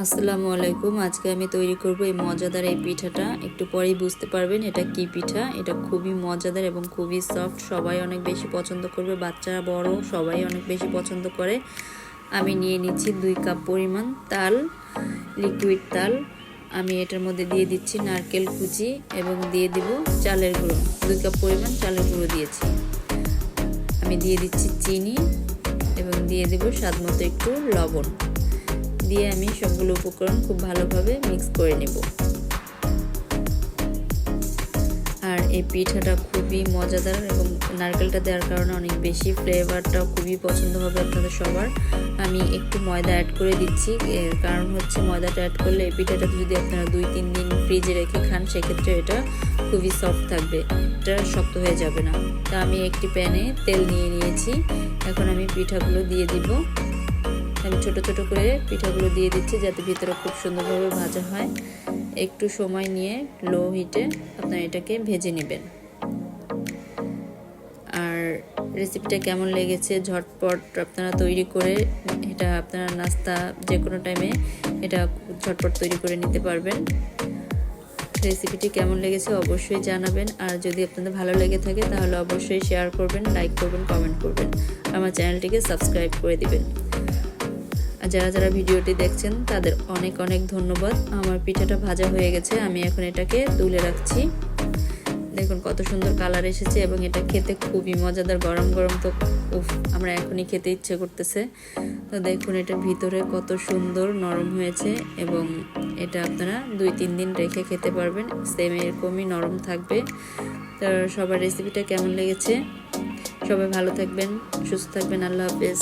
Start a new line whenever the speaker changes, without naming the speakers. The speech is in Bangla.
আসসালামু আলাইকুম। আজকে আমি তৈরি করব এই মজাদার এই পিঠাটা। একটু পরেই বুঝতে পারবেন এটা কি পিঠা। এটা খুবই মজাদার এবং খুবই সফট সবাই অনেক বেশি পছন্দ করবে। বাচ্চারা বড়, সবাই অনেক বেশি পছন্দ করে। আমি নিয়ে নিচ্ছি দুই কাপ পরিমাণ তাল লিকুইড তাল। আমি এটার মধ্যে দিয়ে দিচ্ছি নারকেল কুচি এবং দিয়ে দিব চালের গুঁড়ো। দুই কাপ পরিমাণ চালের গুঁড়ো দিয়েছি। আমি দিয়ে দিচ্ছি চিনি এবং দিয়ে দেব স্বাদ মতো একটু লবণ। দিয়ে আমি সবগুলো উপকরণ খুব ভালোভাবে মিক্স করে নেব। আর এই পিঠাটা খুবই মজাদার এবং নারকেলটা দেওয়ার কারণে অনেক বেশি ফ্লেভারটাও খুবই পছন্দ হবে আপনাদের সবার। আমি একটু ময়দা অ্যাড করে দিচ্ছি, এর কারণ হচ্ছে ময়দাটা অ্যাড করলে এই পিঠাটা যদি আপনারা দুই, তিন দিন ফ্রিজে রেখে খান, সেক্ষেত্রে এটা খুবই সফট থাকবে, এটা শক্ত হয়ে যাবে না। তা আমি একটি প্যানে তেল নিয়ে নিয়েছি, এখন আমি পিঠাগুলো দিয়ে দিব। আমি ছোট ছোট করে পিঠাগুলো দিয়ে দিচ্ছি যাতে ভিতরে খুব সুন্দরভাবে ভাজা হয়। একটু সময় নিয়ে লো হিটে আপনারা এটাকে ভেজে নেবেন। আর রেসিপিটা কেমন লেগেছে, ঝটপট আপনারা তৈরি করে এটা আপনারা নাস্তা যে কোনো টাইমে এটা ঝটপট তৈরি করে নিতে পারবেন। রেসিপিটি কেমন লেগেছে অবশ্যই জানাবেন। আর যদি আপনাদের ভালো লেগে থাকে তাহলে অবশ্যই শেয়ার করবেন লাইক করবেন কমেন্ট করবেন। আমার চ্যানেলটিকে সাবস্ক্রাইব করে দিবেন। যারা যারা ভিডিওটি দেখছেন, তাদের অনেক অনেক ধন্যবাদ। আমার পিঠাটা ভাজা হয়ে গেছে, আমি এখন এটাকে তুলে রাখছি। দেখুন কত সুন্দর কালার এসেছে এবং এটা খেতে খুবই মজাদার, গরম গরম তো উফ, আমরা এখনই খেতে ইচ্ছে করতেছে। তো দেখুন এটার ভিতরে কত সুন্দর নরম হয়েছে এবং এটা আপনারা দুই তিন দিন রেখে খেতে পারবেন। সেম এরকমই নরম থাকবে। তো সবার রেসিপিটা কেমন লেগেছে? সবাই ভালো থাকবেন, সুস্থ থাকবেন, আল্লাহ হাফেজ।